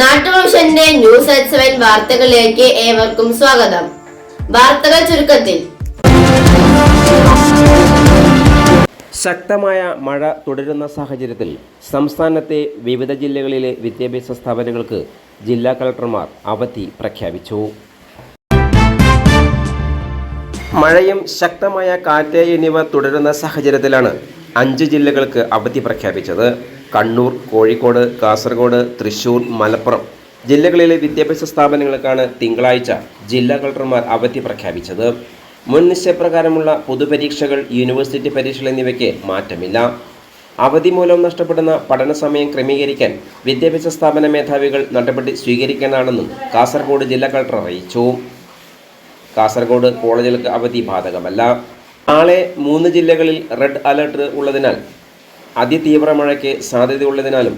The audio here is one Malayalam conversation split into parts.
നാട്ടുഭൂഷന്റെ ന്യൂസ് അറ്റ് സെവൻ വാർത്തകളിലേക്ക് ഏവർക്കും സ്വാഗതം. വാർത്തകൾ ചുരുക്കത്തിൽ. ശക്തമായ മഴ തുടരുന്ന സാഹചര്യത്തിൽ സംസ്ഥാനത്തെ വിവിധ ജില്ലകളിലെ വിദ്യാഭ്യാസ സ്ഥാപനങ്ങൾക്ക് ജില്ലാ കളക്ടർമാർ അവധി പ്രഖ്യാപിച്ചു. മഴയും ശക്തമായ കാറ്റ് എന്നിവ തുടരുന്ന സാഹചര്യത്തിലാണ് അഞ്ച് ജില്ലകൾക്ക് അവധി പ്രഖ്യാപിച്ചത്. കണ്ണൂർ കോഴിക്കോട് കാസർഗോഡ് തൃശൂർ മലപ്പുറം ജില്ലകളിലെ വിദ്യാഭ്യാസ സ്ഥാപനങ്ങൾക്കാണ് തിങ്കളാഴ്ച ജില്ലാ കളക്ടർമാർ അവധി പ്രഖ്യാപിച്ചത്. മുൻ നിശ്ചയപ്രകാരമുള്ള പൊതുപരീക്ഷകൾ യൂണിവേഴ്സിറ്റി പരീക്ഷകൾ എന്നിവയ്ക്ക് മാറ്റമില്ല. അവധി മൂലം നഷ്ടപ്പെടുന്ന പഠന സമയം ക്രമീകരിക്കാൻ വിദ്യാഭ്യാസ സ്ഥാപന മേധാവികൾ നടപടി സ്വീകരിക്കാനാണെന്നും കാസർഗോഡ് ജില്ലാ കളക്ടർ അറിയിച്ചു. കാസർഗോഡ് കോളേജുകൾക്ക് അവധി ബാധകമല്ല. നാളെ മൂന്ന് ജില്ലകളിൽ റെഡ് അലർട്ട് ഉള്ളതിനാൽ അതിതീവ്ര മഴയ്ക്ക് സാധ്യതയുള്ളതിനാലും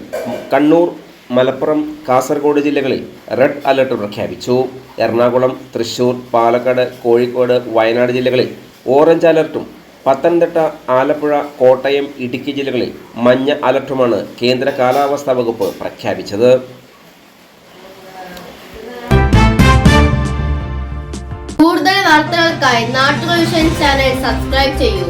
കണ്ണൂർ മലപ്പുറം കാസർഗോഡ് ജില്ലകളിൽ റെഡ് അലർട്ട് പ്രഖ്യാപിച്ചു. എറണാകുളം തൃശൂർ പാലക്കാട് കോഴിക്കോട് വയനാട് ജില്ലകളിൽ ഓറഞ്ച് അലർട്ടും പത്തനംതിട്ട ആലപ്പുഴ കോട്ടയം ഇടുക്കി ജില്ലകളിൽ മഞ്ഞ അലർട്ടുമാണ് കേന്ദ്ര കാലാവസ്ഥാ വകുപ്പ് പ്രഖ്യാപിച്ചത്. കൂടുതൽ വാർത്തകൾക്കായി നാട്ടുകൾ ചാനൽ സബ്സ്ക്രൈബ് ചെയ്യൂ.